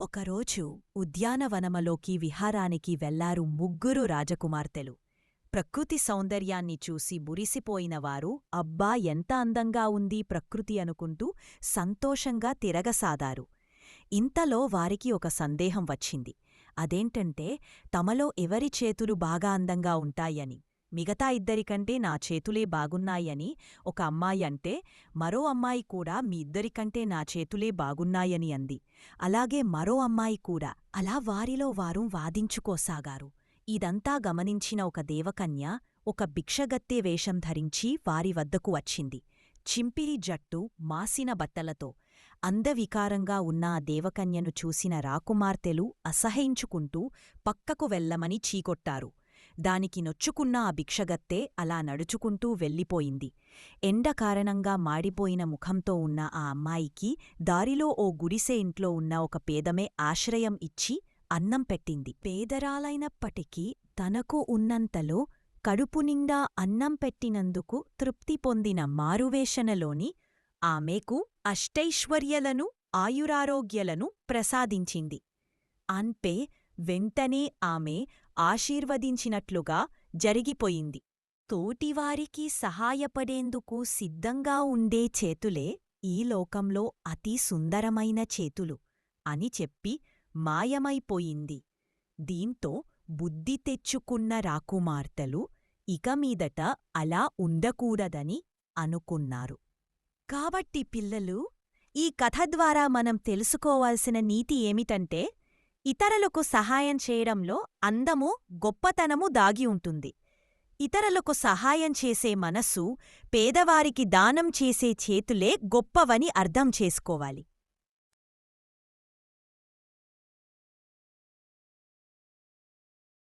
ఒకరోజు ఉద్యానవనమలోకి విహారానికి వెళ్ళారు ముగ్గురు రాజకుమార్తెలు. ప్రకృతి సౌందర్యాన్ని చూసి మురిసిపోయినవారు అబ్బా ఎంత అందంగా ఉంది ప్రకృతి అనుకుంటూ సంతోషంగా తిరగసాదారు ఇంతలో వారికి ఒక సందేహం వచ్చింది. అదేంటంటే తమలో ఎవరి చేతులు బాగా అందంగా ఉంటాయని? మిగతా ఇద్దరికంటే నా చేతులే బాగున్నాయని ఒక అమ్మాయి అంటే మరో అమ్మాయి కూడా మీ ఇద్దరికంటే నా చేతులే బాగున్నాయని అంది. అలాగే మరో అమ్మాయి కూడా అలా వారిలో వారు వాదించుకోసాగారు. ఇదంతా గమనించిన ఒక దేవకన్య ఒక భిక్షగత్తె వేషం ధరించి వారి వద్దకు వచ్చింది. చింపిరి జట్టు మాసిన బట్టలతో అందవికారంగా ఉన్న ఆ దేవకన్యను చూసిన రాకుమార్తెలు అసహయించుకుంటూ పక్కకు వెళ్ళమని చీకొట్టారు. దానికి నొచ్చుకున్న ఆ భిక్షగత్తే అలా నడుచుకుంటూ వెళ్ళిపోయింది. ఎండ కారణంగా మాడిపోయిన ముఖంతో ఉన్న ఆ అమ్మాయికి దారిలో ఓ గుడిసె ఇంట్లో ఉన్న ఒక పేదమే ఆశ్రయం ఇచ్చి అన్నం పెట్టింది. పేదరాలైనప్పటికీ తనకు ఉన్నంతలో కడుపునిండా అన్నం పెట్టినందుకు తృప్తి పొందిన మారువేషనలోని ఆమెకు అష్టైశ్వర్యలను ఆయురారోగ్యలను ప్రసాదించింది. అన్పే వెంటనే ఆమె ఆశీర్వదించినట్లుగా జరిగిపోయింది. తోటివారికి సహాయపడేందుకు సిద్ధంగా ఉండే చేతులే ఈ లోకంలో అతి సుందరమైన చేతులు అని చెప్పి మాయమైపోయింది. దీంతో బుద్ధి తెచ్చుకున్న రాకుమార్తెలు ఇకమీదట అలా ఉండకూడదని అనుకున్నారు. కాబట్టి పిల్లలు ఈ కథ ద్వారా మనం తెలుసుకోవాల్సిన నీతి ఏమిటంటే ఇతరులకు సహాయం చేయడంలో అందము గొప్పతనము దాగి ఉంటుంది. ఇతరులకు సహాయం చేసే మనస్సు పేదవారికి దానం చేసే చేతులే గొప్పవని అర్థం చేసుకోవాలి.